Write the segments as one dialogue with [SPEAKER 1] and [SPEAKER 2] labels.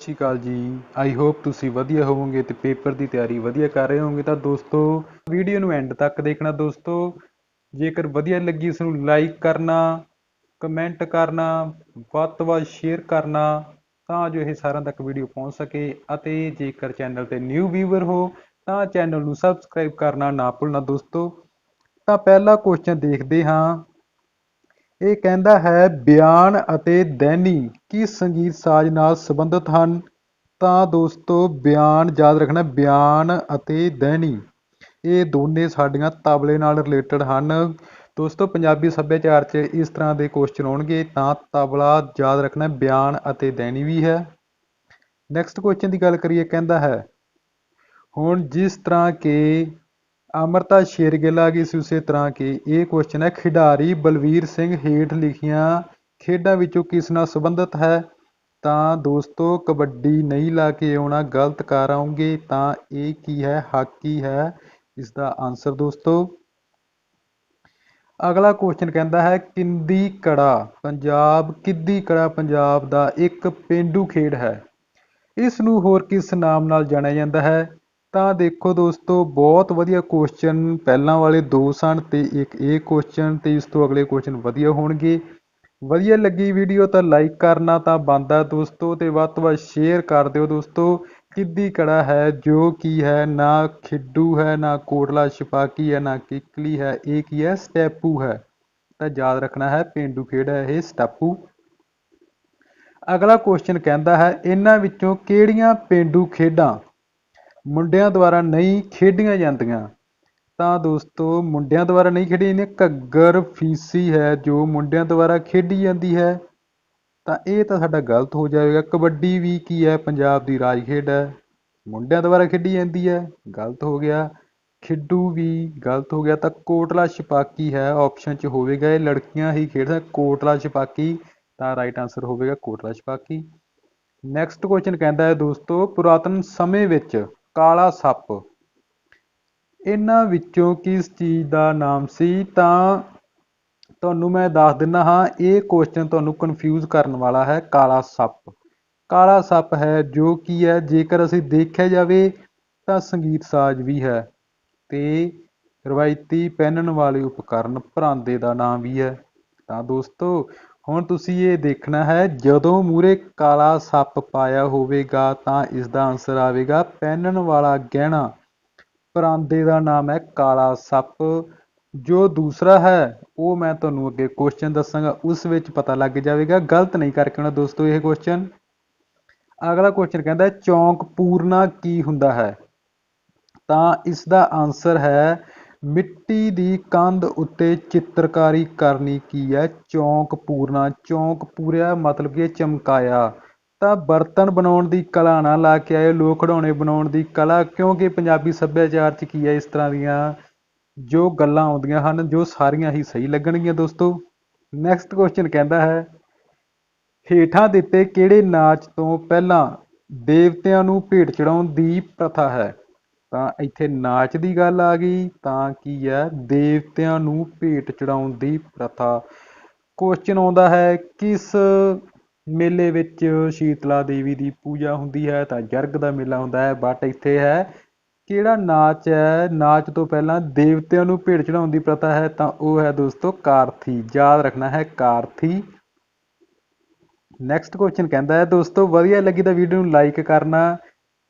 [SPEAKER 1] ਸਤਿ ਸ਼੍ਰੀ ਅਕਾਲ ਜੀ। I hope ਤੁਸੀਂ ਵਧੀਆ ਹੋਵੋਗੇ ਤੇ ਪੇਪਰ ਦੀ ਤਿਆਰੀ ਵਧੀਆ ਕਰ ਰਹੇ ਹੋਵੋਗੇ। ਤਾਂ ਦੋਸਤੋ ਵੀਡੀਓ ਨੂੰ ਐਂਡ ਤੱਕ ਦੇਖਣਾ ਦੋਸਤੋ। ਜੇਕਰ ਵਧੀਆ ਲੱਗੀ ਇਸ ਨੂੰ ਲਾਈਕ ਕਰਨਾ ਕਮੈਂਟ ਕਰਨਾ, ਵੱਧ ਤੋਂ ਵੱਧ ਸ਼ੇਅਰ ਕਰਨਾ, ਤਾਂ ਜੋ ਇਹ ਸਾਰਿਆਂ ਤੱਕ ਵੀਡੀਓ ਪਹੁੰਚ ਸਕੇ। ਅਤੇ ਜੇਕਰ ਚੈਨਲ ਤੇ ਨਿਊ ਵੀਵਰ ਹੋ, ਤਾਂ ਚੈਨਲ ਨੂੰ ਸਬਸਕ੍ਰਾਈਬ ਕਰਨਾ ਨਾ ਭੁੱਲਣਾ ਦੋਸਤੋ। ਤਾਂ ਪਹਿਲਾ ਕੁਐਸਚਨ ਦੇਖਦੇ ਹਾਂ। ਇਹ ਕਹਿੰਦਾ ਹੈ, ਬਿਆਨ ਅਤੇ ਦੈਨੀ ਕਿਸ ਸੰਗੀਤ ਸਾਜ਼ ਨਾਲ ਸੰਬੰਧਿਤ ਹਨ? ਤਾਂ ਦੋਸਤੋ, ਬਿਆਨ ਯਾਦ ਰੱਖਣਾ, ਬਿਆਨ ਅਤੇ ਦੈਨੀ ਇਹ ਦੋਨੇ ਸਾਡੀਆਂ ਤਬਲੇ ਨਾਲ ਰਿਲੇਟਡ ਹਨ। ਦੋਸਤੋ, ਪੰਜਾਬੀ ਸੱਭਿਆਚਾਰ 'ਚ ਇਸ ਤਰ੍ਹਾਂ ਦੇ ਕੁਐਸਚਨ ਆਉਣਗੇ, ਤਾਂ ਤਬਲਾ ਯਾਦ ਰੱਖਣਾ, ਬਿਆਨ ਅਤੇ ਦੈਣੀ ਵੀ ਹੈ। ਨੈਕਸਟ ਕੁਐਸਚਨ ਦੀ ਗੱਲ ਕਰੀਏ, ਕਹਿੰਦਾ ਹੈ, ਹੁਣ ਜਿਸ ਤਰ੍ਹਾਂ ਕਿ ਅਮਰਤਾ ਸ਼ੇਰਗਿੱਲ ਆ ਸੀ ਉਸੇ ਤਰ੍ਹਾਂ ਕਿ ਇਹ ਕੁਐਸਚਨ ਹੈ, ਖਿਡਾਰੀ ਬਲਵੀਰ ਸਿੰਘ ਹੇਠ ਲਿਖੀਆਂ ਖੇਡਾਂ ਵਿੱਚੋਂ ਕਿਸ ਨਾਲ ਸੰਬੰਧਿਤ ਹੈ? ਤਾਂ ਦੋਸਤੋ, ਕਬੱਡੀ ਨਹੀਂ ਲਾ ਕੇ ਆਉਣਾ ਗਲਤ ਕਰ ਆਉਂਗੇ, ਤਾਂ ਇਹ ਕੀ ਹੈ? ਹਾਕੀ ਹੈ। ਇਸ ਦਾ ਆਨਸਰ ਦੋਸਤੋ, ਅਗਲਾ ਕੁਐਸਚਨ ਕਹਿੰਦਾ ਹੈ, ਕਿੰਦੀ ਕੜਾ? ਪੰਜਾਬ, ਕਿੱਦੀ ਕੜਾ ਪੰਜਾਬ ਦਾ ਇੱਕ ਪੇਂਡੂ ਖੇਡ ਹੈ। ਇਸ ਨੂੰ ਹੋਰ ਕਿਸ ਨਾਮ ਨਾਲ ਜਾਣਿਆ ਜਾਂਦਾ ਹੈ? ਤਾਂ ਦੇਖੋ ਦੋਸਤੋ, ਬਹੁਤ ਵਧੀਆ ਕੁਐਸਚਨ ਪਹਿਲਾਂ ਵਾਲੇ ਦੋ ਸਨ ਤੇ ਇੱਕ ਇਹ ਕੁਐਸਚਨ ਤੇ ਇਸ ਤੋਂ ਅਗਲੇ ਕੁਐਸਚਨ ਵਧੀਆ ਹੋਣਗੇ। ਵਧੀਆ ਲੱਗੀ ਵੀਡੀਓ ਤਾਂ ਲਾਈਕ ਕਰਨਾ ਤਾਂ ਬੰਦਾ ਦੋਸਤੋ ਤੇ ਵੱਧ ਤੋਂ ਵੱਧ ਸ਼ੇਅਰ ਕਰ ਦਿਓ ਦੋਸਤੋ। ਕਿੱਦੀ ਕੜਾ ਹੈ, ਜੋ ਕੀ ਹੈ, ਨਾ ਖਿੱਡੂ ਹੈ, ਨਾ ਕੋਟਲਾ ਛਪਾਕੀ ਹੈ, ਨਾ ਕਿਕਲੀ ਹੈ, ਇਹ ਕੀ ਹੈ, ਸਟੈਪੂ ਹੈ। ਤਾਂ ਯਾਦ ਰੱਖਣਾ ਹੈ, ਪਿੰਡੂ ਖੇਡ ਹੈ ਇਹ, ਸਟੈਪੂ। ਅਗਲਾ ਕੁਐਸਚਨ ਕਹਿੰਦਾ ਹੈ, ਇਹਨਾਂ ਵਿੱਚੋਂ ਕਿਹੜੀਆਂ ਪਿੰਡੂ ਖੇਡਾਂ ਮੁੰਡਿਆਂ ਦੁਆਰਾ ਨਹੀਂ ਖੇਡੀਆਂ ਜਾਂਦੀਆਂ। ਤਾਂ ਦੋਸਤੋ, ਮੁੰਡਿਆਂ ਦੁਆਰਾ ਨਹੀਂ ਖੇਡੀਆਂ ਜਾਂਦੀਆਂ, ਘੱਗਰ, ਫੀਸੀ ਹੈ ਜੋ ਮੁੰਡਿਆਂ ਦੁਆਰਾ ਖੇਡੀ ਜਾਂਦੀ ਹੈ। ਤਾਂ ਇਹ ਤਾਂ ਸਾਡਾ ਗਲਤ ਹੋ ਜਾਵੇਗਾ। ਕਬੱਡੀ ਵੀ ਕੀ ਹੈ? ਪੰਜਾਬ ਦੀ ਰਾਜ ਖੇਡ ਹੈ। ਮੁੰਡਿਆਂ ਦੁਆਰਾ ਖੇਡੀ ਜਾਂਦੀ ਹੈ। ਗਲਤ ਹੋ ਗਿਆ। ਖਿੱਡੂ ਵੀ ਗਲਤ ਹੋ ਗਿਆ। ਤਾਂ ਕੋਟਲਾ ਛਪਾਕੀ ਹੈ। ਆਪਸ਼ਨ 'ਚ ਹੋਵੇਗਾ ਇਹ। ਲੜਕੀਆਂ ਹੀ ਖੇਡਦਾ ਕੋਟਲਾ ਛਪਾਕੀ। ਤਾਂ ਰਾਈਟ ਆਨਸਰ ਹੋਵੇਗਾ ਕੋਟਲਾ ਛਪਾਕੀ। ਨੈਕਸਟ ਕੁਐਸਚਨ ਕਹਿੰਦਾ ਹੈ ਦੋਸਤੋ, ਪੁਰਾਤਨ ਸਮੇਂ ਵਿੱਚ ਕਾਲਾ ਸੱਪ। ਇਹਨਾਂ ਵਿੱਚੋਂ ਕਿਸ ਚੀਜ਼ ਦਾ ਨਾਮ ਸੀ? ਤਾਂ ਤੁਹਾਨੂੰ ਮੈਂ ਦੱਸ ਦਿੰਦਾ ਹਾਂ, ਇਹ ਕੁਐਸਚਨ ਤੁਹਾਨੂੰ ਕਨਫਿਊਜ਼ ਕਰਨ ਵਾਲਾ ਹੈ, ਕਾਲਾ ਸੱਪ। ਕਾਲਾ ਸੱਪ ਹੈ ਜੋ ਕੀ ਹੈ, ਜੇਕਰ ਅਸੀਂ ਦੇਖਿਆ ਜਾਵੇ ਤਾਂ ਸੰਗੀਤ ਸਾਜ਼ ਵੀ ਹੈ ਤੇ ਰਵਾਇਤੀ ਪਹਿਨਣ ਵਾਲੇ ਉਪਕਰਨ ਪਰਾਂਦੇ ਦਾ ਨਾਮ ਵੀ ਹੈ। ਤਾਂ ਦੋਸਤੋ ਹੁਣ ਤੁਸੀਂ ਇਹ ਦੇਖਣਾ ਹੈ, ਜਦੋਂ ਮੂਰੇ ਕਾਲਾ ਸੱਪ ਪਾਇਆ ਹੋਵੇਗਾ ਤਾਂ ਇਸ ਦਾ ਆਨਸਰ ਆਵੇਗਾ ਪਹਿਨਣ ਵਾਲਾ ਗਹਿਣਾ। ਪਰਾਂਦੇ ਦਾ ਨਾਮ ਹੈ ਕਾਲਾ ਸੱਪ। ਜੋ ਦੂਸਰਾ ਹੈ, ਉਹ ਮੈਂ ਤੁਹਾਨੂੰ ਅੱਗੇ ਕੁਐਸਚਨ ਦੱਸਾਂਗਾ, ਉਸ ਵਿੱਚ ਪਤਾ ਲੱਗ ਜਾਵੇਗਾ। ਗਲਤ ਨਹੀਂ ਕਰਕੇ ਆਉਣਾ ਦੋਸਤੋ ਇਹ ਕੁਐਸਚਨ ਅਗਲਾ ਕੁਐਸਚਨ ਕਹਿੰਦਾ ਚੌਂਕ ਪੂਰਨਾ ਕੀ ਹੁੰਦਾ ਹੈ? ਤਾਂ ਇਸ ਦਾ ਆਨਸਰ ਹੈ ਮਿੱਟੀ ਦੀ ਕੰਧ ਉੱਤੇ ਚਿੱਤਰਕਾਰੀ ਕਰਨੀ ਕੀ ਹੈ ਚੌਂਕ ਪੂਰਨਾ, ਚੌਂਕ ਪੂਰਿਆ ਮਤਲਬ ਕਿ ਚਮਕਾਇਆ। ਤਾਂ ਬਰਤਨ ਬਣਾਉਣ ਦੀ ਕਲਾ ਨਾ ਲਾ ਕੇ ਆਏ ਲੋਕ ਖਿਡੌਣੇ ਬਣਾਉਣ ਦੀ ਕਲਾ, ਕਿਉਂਕਿ ਪੰਜਾਬੀ ਸੱਭਿਆਚਾਰ 'ਚ ਕੀ ਹੈ ਇਸ ਤਰ੍ਹਾਂ ਦੀਆਂ ਜੋ ਗੱਲਾਂ ਆਉਂਦੀਆਂ ਹਨ, ਜੋ ਸਾਰੀਆਂ ਹੀ ਸਹੀ ਲੱਗਣਗੀਆਂ ਦੋਸਤੋ। ਨੈਕਸਟ ਕੁਐਸਚਨ ਕਹਿੰਦਾ ਹੈ, ਹੇਠਾਂ ਦਿੱਤੇ ਕਿਹੜੇ ਨਾਚ ਤੋਂ ਪਹਿਲਾਂ ਦੇਵਤਿਆਂ ਨੂੰ ਭੇਟ ਚੜਾਉਣ ਦੀ ਪ੍ਰਥਾ ਹੈ? ਤਾਂ ਇੱਥੇ ਨਾਚ ਦੀ ਗੱਲ ਆ ਗਈ, ਤਾਂ ਕੀ ਹੈ, ਦੇਵਤਿਆਂ ਨੂੰ ਭੇਟ ਚੜਾਉਣ ਦੀ ਪ੍ਰਥਾ। ਕੁਐਸਚਨ ਆਉਂਦਾ ਹੈ, ਕਿਸ ਮੇਲੇ ਵਿੱਚ ਸ਼ੀਤਲਾ ਦੇਵੀ ਦੀ ਪੂਜਾ ਹੁੰਦੀ ਹੈ? ਤਾਂ ਜਰਗ ਦਾ ਮੇਲਾ ਹੁੰਦਾ ਹੈ ਬਟ ਇੱਥੇ ਹੈ, ਕਿਹੜਾ ਨਾਚ ਹੈ? ਨਾਚ ਤੋਂ ਪਹਿਲਾਂ ਦੇਵਤਿਆਂ ਨੂੰ ਭੇਟ ਚੜਾਉਣ ਦੀ ਪ੍ਰਥਾ ਹੈ, ਤਾਂ ਉਹ ਹੈ ਦੋਸਤੋ ਕਾਰਥੀ। ਯਾਦ ਰੱਖਣਾ ਹੈ ਕਾਰਥੀ। ਨੈਕਸਟ ਕੁਐਸਚਨ ਕਹਿੰਦਾ ਹੈ, ਦੋਸਤੋ ਵਧੀਆ ਲੱਗੀ ਤਾਂ ਵੀਡੀਓ ਨੂੰ ਲਾਈਕ ਕਰਨਾ।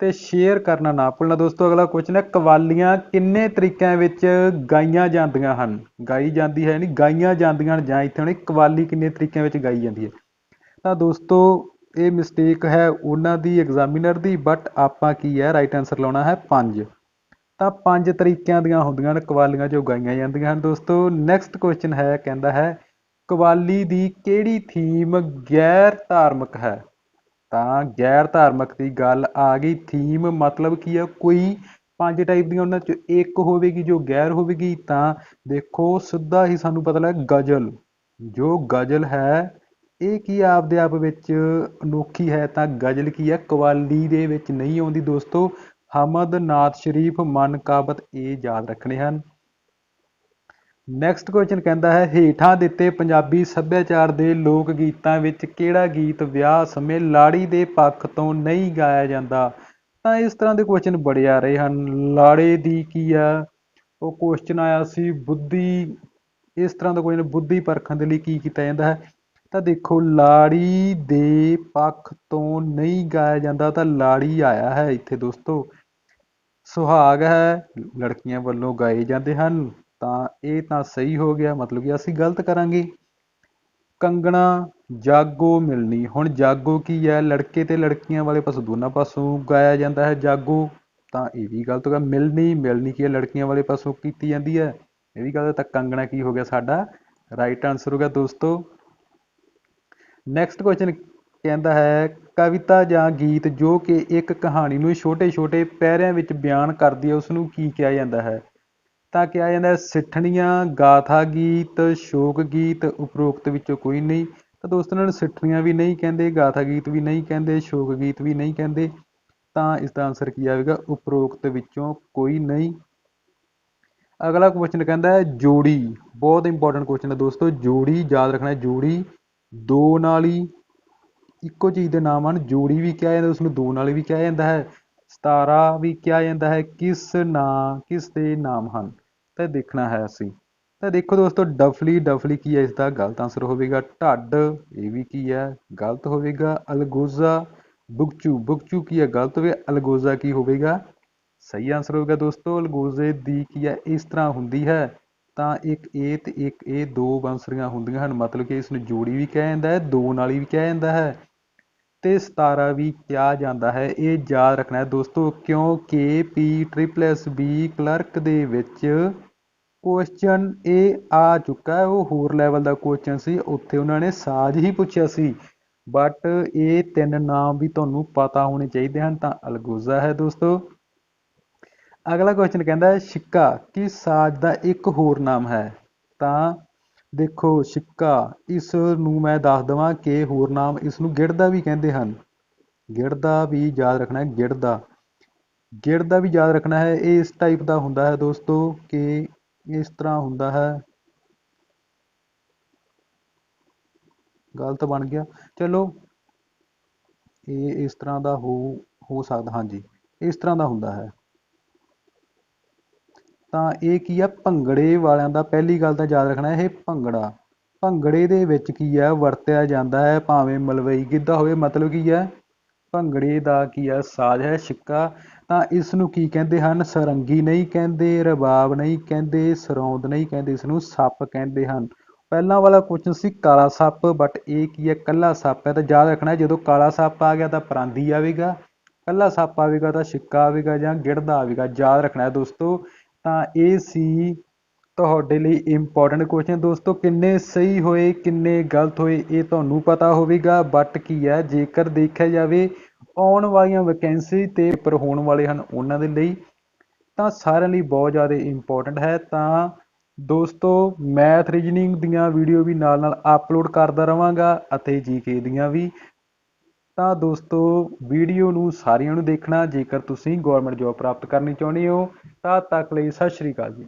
[SPEAKER 1] ਤੇ ਸ਼ੇਅਰ ਕਰਨਾ ਨਾ ਭੁੱਲਣਾ ਦੋਸਤੋ, ਅਗਲਾ ਕੁਐਸਚਨ ਹੈ, ਕਵਾਲੀਆਂ ਕਿੰਨੇ ਤਰੀਕਿਆਂ ਵਿੱਚ ਗਾਈਆਂ ਜਾਂਦੀਆਂ ਹਨ? ਗਾਈ ਜਾਂਦੀ ਹੈ ਨਹੀਂ ਗਾਈਆਂ ਜਾਂਦੀਆਂ ਹਨ ਜਾਂ ਇੱਥੇ ਹੁਣ ਕਵਾਲੀ ਕਿੰਨੇ ਤਰੀਕਿਆਂ ਵਿੱਚ ਗਾਈ ਜਾਂਦੀ ਹੈ? ਤਾਂ ਦੋਸਤੋ, ਇਹ ਮਿਸਟੇਕ ਹੈ ਉਹਨਾਂ ਦੀ ਐਗਜ਼ਾਮੀਨਰ ਦੀ ਬਟ ਆਪਾਂ ਕੀ ਹੈ ਰਾਈਟ ਆਨਸਰ ਲਾਉਣਾ ਹੈ 5 ਤਾਂ ਪੰਜ ਤਰੀਕਿਆਂ ਦੀਆਂ ਹੁੰਦੀਆਂ ਹਨ, ਕਵਾਲੀਆਂ ਜੋ ਗਾਈਆਂ ਜਾਂਦੀਆਂ ਹਨ ਦੋਸਤੋ। ਨੈਕਸਟ ਕੁਐਸਚਨ ਹੈ, ਕਹਿੰਦਾ ਹੈ, ਕਵਾਲੀ ਦੀ ਕਿਹੜੀ ਥੀਮ ਗੈਰ ਧਾਰਮਿਕ ਹੈ? ਤਾਂ ਗੈਰ ਧਾਰਮਿਕ ਦੀ ਗੱਲ ਆ ਗਈ। ਥੀਮ ਮਤਲਬ ਕੀ ਆ? ਕੋਈ ਪੰਜ ਟਾਈਪ ਦੀਆਂ ਉਹਨਾਂ ਚ ਇੱਕ ਹੋਵੇਗੀ ਜੋ ਗੈਰ ਹੋਵੇਗੀ, ਤਾਂ ਦੇਖੋ ਸਿੱਧਾ ਹੀ ਸਾਨੂੰ ਪਤਾ ਲੱਗ ਗਜ਼ਲ। ਜੋ ਗਜ਼ਲ ਹੈ, ਇਹ ਕੀ ਆਪਦੇ ਆਪ ਵਿੱਚ ਅਨੋਖੀ ਹੈ? ਤਾਂ ਗਜ਼ਲ ਕੀ ਹੈ ਕਵਾਲੀ ਦੇ ਵਿੱਚ ਨਹੀਂ ਆਉਂਦੀ ਦੋਸਤੋ। ਹਮਦ ਨਾਥ ਸ਼ਰੀਫ ਮਨ ਕਾਬਤ ਇਹ ਯਾਦ ਰੱਖਣੇ ਹਨ। ਨੈਕਸਟ ਕੁਐਸਚਨ ਕਹਿੰਦਾ ਹੈ, ਹੇਠਾਂ ਦਿੱਤੇ ਪੰਜਾਬੀ ਸੱਭਿਆਚਾਰ ਦੇ ਲੋਕ ਗੀਤਾਂ ਵਿੱਚ ਕਿਹੜਾ ਗੀਤ ਵਿਆਹ ਸਮੇਂ ਲਾੜੀ ਦੇ ਪੱਖ ਤੋਂ ਨਹੀਂ ਗਾਇਆ ਜਾਂਦਾ? ਤਾਂ ਇਸ ਤਰ੍ਹਾਂ ਦੇ ਕੁਐਸਚਨ ਬੜੇ ਆ ਰਹੇ ਹਨ। ਲਾੜੇ ਦੀ ਕੀ ਆ? ਉਹ ਕੁਐਸਚਨ ਆਇਆ ਸੀ, ਬੁੱਧੀ, ਇਸ ਤਰ੍ਹਾਂ ਦਾ ਕੁਐਸਚਨ ਬੁੱਧੀ ਪਰਖਣ ਦੇ ਲਈ ਕੀ ਕੀਤਾ ਜਾਂਦਾ ਹੈ? ਤਾਂ ਦੇਖੋ, ਲਾੜੀ ਦੇ ਪੱਖ ਤੋਂ ਨਹੀਂ ਗਾਇਆ ਜਾਂਦਾ ਤਾਂ ਲਾੜੀ ਆਇਆ ਹੈ ਇੱਥੇ ਦੋਸਤੋ। ਸੁਹਾਗ ਹੈ, ਲੜਕੀਆਂ ਵੱਲੋਂ ਗਾਏ ਜਾਂਦੇ ਹਨ। ਤਾਂ ਇਹ ਤਾਂ ਸਹੀ ਹੋ ਗਿਆ, ਮਤਲਬ ਕਿ ਅਸੀਂ ਗਲਤ ਕਰਾਂਗੇ। ਕੰਗਣਾ ਜਾਗੋ ਮਿਲਣੀ। ਹੁਣ ਜਾਗੋ ਕੀ ਹੈ? ਲੜਕੇ ਤੇ ਲੜਕੀਆਂ ਵਾਲੇ ਪਾਸੋਂ ਦੋਨਾਂ ਪਾਸੋਂ ਗਾਇਆ ਜਾਂਦਾ ਹੈ ਜਾਗੋ। ਤਾਂ ਇਹ ਵੀ ਗਲਤ ਹੋ ਗਿਆ। ਮਿਲਣੀ ਮਿਲਣੀ ਕੀ ਹੈ? ਲੜਕੀਆਂ ਵਾਲੇ ਪਾਸੋਂ ਕੀਤੀ ਜਾਂਦੀ ਹੈ। ਇਹ ਵੀ ਗਲਤ ਤਾਂ ਕੰਗਣਾ ਕੀ ਹੋ ਗਿਆ ਸਾਡਾ? ਰਾਈਟ ਆਨਸਰ ਹੋ ਗਿਆ ਦੋਸਤੋ। ਨੈਕਸਟ ਕੁਐਸਚਨ ਕਹਿੰਦਾ ਹੈ, ਕਵਿਤਾ ਜਾਂ ਗੀਤ ਜੋ ਕਿ ਇੱਕ ਕਹਾਣੀ ਨੂੰ ਛੋਟੇ-ਛੋਟੇ ਪੈਰਿਆਂ ਵਿੱਚ ਬਿਆਨ ਕਰਦੀ ਹੈ ਉਸ ਨੂੰ ਕੀ ਕਿਹਾ ਜਾਂਦਾ ਹੈ? ਤਾਂ ਕਿਹਾ ਜਾਂਦਾ ਹੈ, ਸਿੱਠਣੀਆਂ ਗਾਥਾ ਗੀਤ, ਸ਼ੋਕ ਗੀਤ ਉਪਰੋਕਤ ਵਿੱਚੋਂ ਕੋਈ ਨਹੀਂ। ਤਾਂ ਦੋਸਤੋ, ਇਹਨਾਂ ਨੂੰ ਸਿੱਠਣੀਆਂ ਵੀ ਨਹੀਂ ਕਹਿੰਦੇ, ਗਾਥਾ ਗੀਤ ਵੀ ਨਹੀਂ ਕਹਿੰਦੇ, ਸ਼ੋਕ ਗੀਤ ਵੀ ਨਹੀਂ ਕਹਿੰਦੇ, ਤਾਂ ਇਸ ਦਾ ਆਨਸਰ ਕੀ ਆਵੇਗਾ? ਉਪਰੋਕਤ ਵਿੱਚੋਂ ਕੋਈ ਨਹੀਂ। ਅਗਲਾ ਕੁਐਸਚਨ ਕਹਿੰਦਾ ਹੈ, ਜੋੜੀ। ਬਹੁਤ ਇੰਪੋਰਟੈਂਟ ਕੁਐਸਚਨ ਹੈ ਦੋਸਤੋ, ਜੋੜੀ, ਯਾਦ ਰੱਖਣਾ ਹੈ, ਜੋੜੀ, ਦੋ ਨਾਲੀ ਇੱਕੋ ਚੀਜ਼ ਦੇ ਨਾਮ ਹਨ। ਜੋੜੀ ਵੀ ਕਿਹਾ ਜਾਂਦਾ ਉਸ ਨੂੰ ਦੋ ਨਾਲੀ ਵੀ ਕਿਹਾ ਜਾਂਦਾ ਹੈ। ਸਤਾਰਾ ਵੀ ਕਿਹਾ ਜਾਂਦਾ ਹੈ, ਕਿਸ ਨਾਂ, ਕਿਸ ਦੇ ਨਾਮ ਹਨ? ਤਾਂ ਦੇਖਣਾ ਹੈ ਅਸੀਂ। ਤਾਂ ਦੇਖੋ ਦੋਸਤੋ, ਡਫਲੀ ਡਫਲੀ ਕੀ ਹੈ ਇਸ ਦਾ ਗਲਤ ਆਨਸਰ ਹੋਵੇਗਾ ਢੱਡ, ਇਹ ਵੀ ਕੀ ਹੈ? ਗਲਤ ਹੋਵੇਗਾ ਅਲਗੋਜ਼ਾ। ਬੁਕਚੂ ਬੁਕਚੂ ਕੀ ਹੈ? ਗਲਤ ਹੋਵੇਗਾ ਅਲਗੋਜ਼ਾ ਕੀ ਹੋਵੇਗਾ? ਸਹੀ ਆਨਸਰ ਹੋਵੇਗਾ ਦੋਸਤੋ, ਅਲਗੋਜ਼ੇ ਦੀ ਕੀ ਹੈ? ਇਸ ਤਰ੍ਹਾਂ ਹੁੰਦੀ ਹੈ। ਤਾਂ ਇੱਕ ਇਹ ਤੇ ਇੱਕ ਇਹ ਦੋ ਬੰਸਰੀਆਂ ਹੁੰਦੀਆਂ ਹਨ। ਮਤਲਬ ਕਿ ਇਸ ਨੂੰ ਜੋੜੀ ਵੀ ਕਿਹਾ ਜਾਂਦਾ ਹੈ, ਦੋ ਨਾਲੀ ਵੀ ਕਿਹਾ ਜਾਂਦਾ ਹੈ। ਤੇ 17 ਵੀ ਕਿਹਾ ਜਾਂਦਾ ਹੈ। ਇਹ ਯਾਦ ਰੱਖਣਾ ਹੈ ਦੋਸਤੋ ਕਿਉਂਕਿ P triple S B clerk ਦੇ ਵਿੱਚ ਕੁਐਸਚਨ ਇਹ ਆ ਚੁੱਕਾ ਹੈ, ਉਹ ਹੋਰ ਲੈਵਲ ਦਾ ਕੁਐਸਚਨ ਸੀ, ਉੱਥੇ ਉਹਨਾਂ ਨੇ ਸਾਜ ਹੀ ਪੁੱਛਿਆ ਸੀ। ਬਟ ਇਹ ਤਿੰਨ ਨਾਮ ਵੀ ਤੁਹਾਨੂੰ ਪਤਾ ਹੋਣੇ ਚਾਹੀਦੇ ਹਨ, ਤਾਂ ਅਲਗੋਜ਼ਾ ਹੈ ਦੋਸਤੋ। ਅਗਲਾ ਕੁਐਸਚਨ ਕਹਿੰਦਾ ਹੈ, ਸਿੱਕਾ ਕਿਸ ਸਾਜ ਦਾ ਇੱਕ ਹੋਰ ਨਾਮ ਹੈ? ਤਾਂ ਦੇਖੋ, ਸਿੱਕਾ, ਇਸ ਨੂੰ ਮੈਂ ਦੱਸ ਦਵਾਂ ਕਿ ਹੋਰ ਨਾਮ ਇਸ ਨੂੰ ਗਿੜਦਾ ਵੀ ਕਹਿੰਦੇ ਹਨ। ਗਿੜਦਾ ਵੀ ਯਾਦ ਰੱਖਣਾ ਹੈ ਗਿੜਦਾ ਗਿੜਦਾ ਵੀ ਯਾਦ ਰੱਖਣਾ ਹੈ ਇਹ ਇਸ ਟਾਈਪ ਦਾ ਹੁੰਦਾ ਹੈ ਦੋਸਤੋ ਕਿ ਇਸ ਤਰ੍ਹਾਂ ਹੁੰਦਾ ਹੈ। ਗਲਤ ਬਣ ਗਿਆ। ਚਲੋ, ਇਹ ਇਸ ਤਰ੍ਹਾਂ ਦਾ ਹੋ ਹੋ ਸਕਦਾ, ਹਾਂਜੀ, ਇਸ ਤਰ੍ਹਾਂ ਦਾ ਹੁੰਦਾ ਹੈ। ਤਾਂ ਇਹ ਕੀ ਆ ਭੰਗੜੇ ਵਾਲਿਆਂ ਦਾ ਪਹਿਲੀ ਗੱਲ ਤਾਂ ਯਾਦ ਰੱਖਣਾ, ਇਹ ਭੰਗੜਾ। ਭੰਗੜੇ ਦੇ ਵਿੱਚ ਕੀ ਹੈ? ਵਰਤਿਆ ਜਾਂਦਾ ਹੈ, ਭਾਵੇਂ ਮਲਵਈ ਗਿੱਧਾ ਹੋਵੇ, ਮਤਲਬ ਕੀ ਹੈ? ਭੰਗੜੇ ਦਾ ਕੀ ਹੈ? ਸਾਜ਼ ਹੈ, ਛਿੱਕਾ। ਤਾਂ ਇਸ ਨੂੰ ਕੀ ਕਹਿੰਦੇ ਹਨ? ਸਰੰਗੀ ਨਹੀਂ ਕਹਿੰਦੇ, ਰਬਾਬ ਨਹੀਂ ਕਹਿੰਦੇ, ਸਰੌਂਦ ਨਹੀਂ ਕਹਿੰਦੇ ਇਸ ਨੂੰ ਸੱਪ ਕਹਿੰਦੇ ਹਨ। ਪਹਿਲਾਂ ਵਾਲਾ ਕੁਐਸਚਨ ਸੀ ਕਾਲਾ ਸੱਪ ਬਟ ਇਹ ਕੀ ਹੈ? ਕੱਲਾ ਸੱਪ ਹੈ ਤਾਂ ਯਾਦ ਰੱਖਣਾ, ਜਦੋਂ ਕਾਲਾ ਸੱਪ ਆ ਗਿਆ ਤਾਂ ਪਰਾਂਦੀ ਆਵੇਗਾ, ਕੱਲਾ ਸੱਪ ਆਵੇਗਾ ਤਾਂ ਛਿੱਕਾ ਆਵੇਗਾ ਜਾਂ ਗਿੜਦਾ ਆਵੇਗਾ, ਯਾਦ ਰੱਖਣਾ ਹੈ ਦੋਸਤੋ। ਤਾਂ ਇਹ ਸੀ ਤੁਹਾਡੇ ਲਈ ਇੰਪੋਰਟੈਂਟ ਕੁਐਸਚਨ ਦੋਸਤੋ, ਕਿੰਨੇ ਸਹੀ ਹੋਏ, ਕਿੰਨੇ ਗਲਤ ਹੋਏ, ਇਹ ਤੁਹਾਨੂੰ ਪਤਾ ਹੋਵੇਗਾ। ਬਟ ਕੀ ਹੈ, ਜੇਕਰ ਦੇਖਿਆ ਜਾਵੇ, ਆਉਣ ਵਾਲੀਆਂ ਵੈਕੈਂਸੀ ਤੇ ਪੇਪਰ ਹੋਣ ਵਾਲੇ ਹਨ ਉਹਨਾਂ ਦੇ ਲਈ, ਤਾਂ ਸਾਰਿਆਂ ਲਈ ਬਹੁਤ ਜ਼ਿਆਦਾ ਇੰਪੋਰਟੈਂਟ ਹੈ। ਤਾਂ ਦੋਸਤੋ ਮੈਥ ਰੀਜਨਿੰਗ ਦੀਆਂ ਵੀਡੀਓ ਵੀ ਨਾਲ ਨਾਲ ਅਪਲੋਡ ਕਰਦਾ ਰਵਾਂਗਾ ਅਤੇ ਜੀਕੇ ਦੀਆਂ ਵੀ। ਤਾਂ ਦੋਸਤੋ ਵੀਡੀਓ ਨੂੰ ਸਾਰਿਆਂ ਨੂੰ ਦੇਖਣਾ, ਜੇਕਰ ਤੁਸੀਂ ਗਵਰਨਮੈਂਟ ਜੋਬ ਪ੍ਰਾਪਤ ਕਰਨੀ ਚਾਹੁੰਦੇ ਹੋ, ਤਾਂ ਤੱਕ ਲਈ ਸਤਿ ਸ਼੍ਰੀ ਅਕਾਲ ਜੀ।